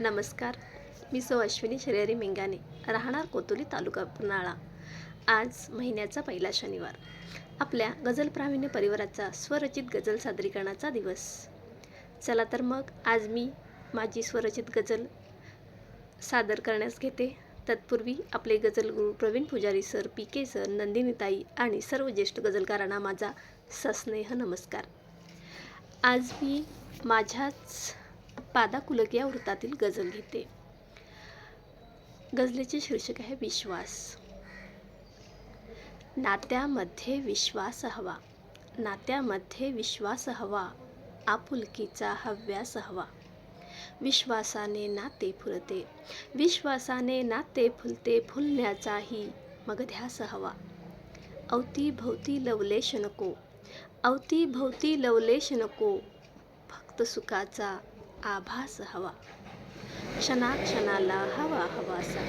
नमस्कार. मी सौ अश्विनी शर्यरी मेंगाने राहणार कोतुली तालुका पुनाळा आज महिन्याचा पहिला शनिवार. आपल्या गझल प्रावीण्य परिवाराचा स्वरचित गझल सादरीकरणाचा दिवस. चला तर मग आज मी माझी स्वरचित गझल सादर करण्यास घेते. तत्पूर्वी आपले गझल गुरु Pravin Pujari sir P K sir नंदिनीताई आणि सर्व ज्येष्ठ गझलकारांना माझा सस्नेह नमस्कार. आज मी माझ्याच पादाकुलक या वृत्तातील गझल घेते. गझलेचे शीर्षक आहे विश्वास. नात्यामध्ये विश्वास हवा. नात्यामध्ये विश्वास हवा. आपुलकीचा हव्यास हवा. विश्वासाने नाते फुलते. विश्वासाने नाते फुलते फुलण्याचाही मग ध्यास हवा अवतीभोवती लवलेश नको अवतीभोवती लवलेश नको फक्त सुखाचा आभास हवा क्षणाक्षणाला हवा हवासा।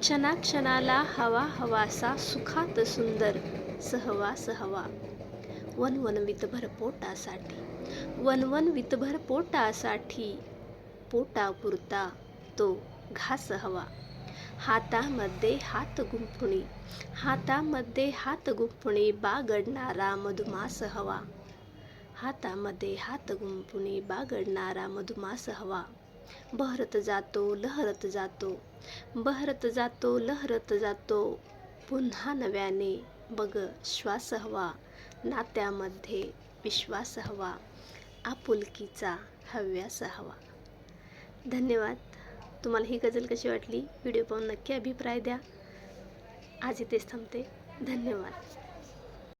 क्षणाक्षणाला हवा हवासा सुखात सुंदर सहवास हवा वनवन वितभर पोटासाठी। वनवन वितभर पोटासाठी। पोटापुरता तो घास हवा हातामध्ये हात गुंफणी। हातामध्ये हात गुंफणी बागडणारा मधुमास हवा हातामध्ये हात गुंफुणी बागडणारा मधुमास हवा. बहरत जातो लहरत जातो. बहरत जातो लहरत जातो. पुन्हा नव्याने बघ श्वास हवा. नात्यामध्ये विश्वास हवा. आपुलकीचा हव्यास हवा. धन्यवाद. तुम्हाला ही गजल कशी वाटली? व्हिडिओ पाहून नक्की अभिप्राय द्या. आज इथेच थांबते. धन्यवाद.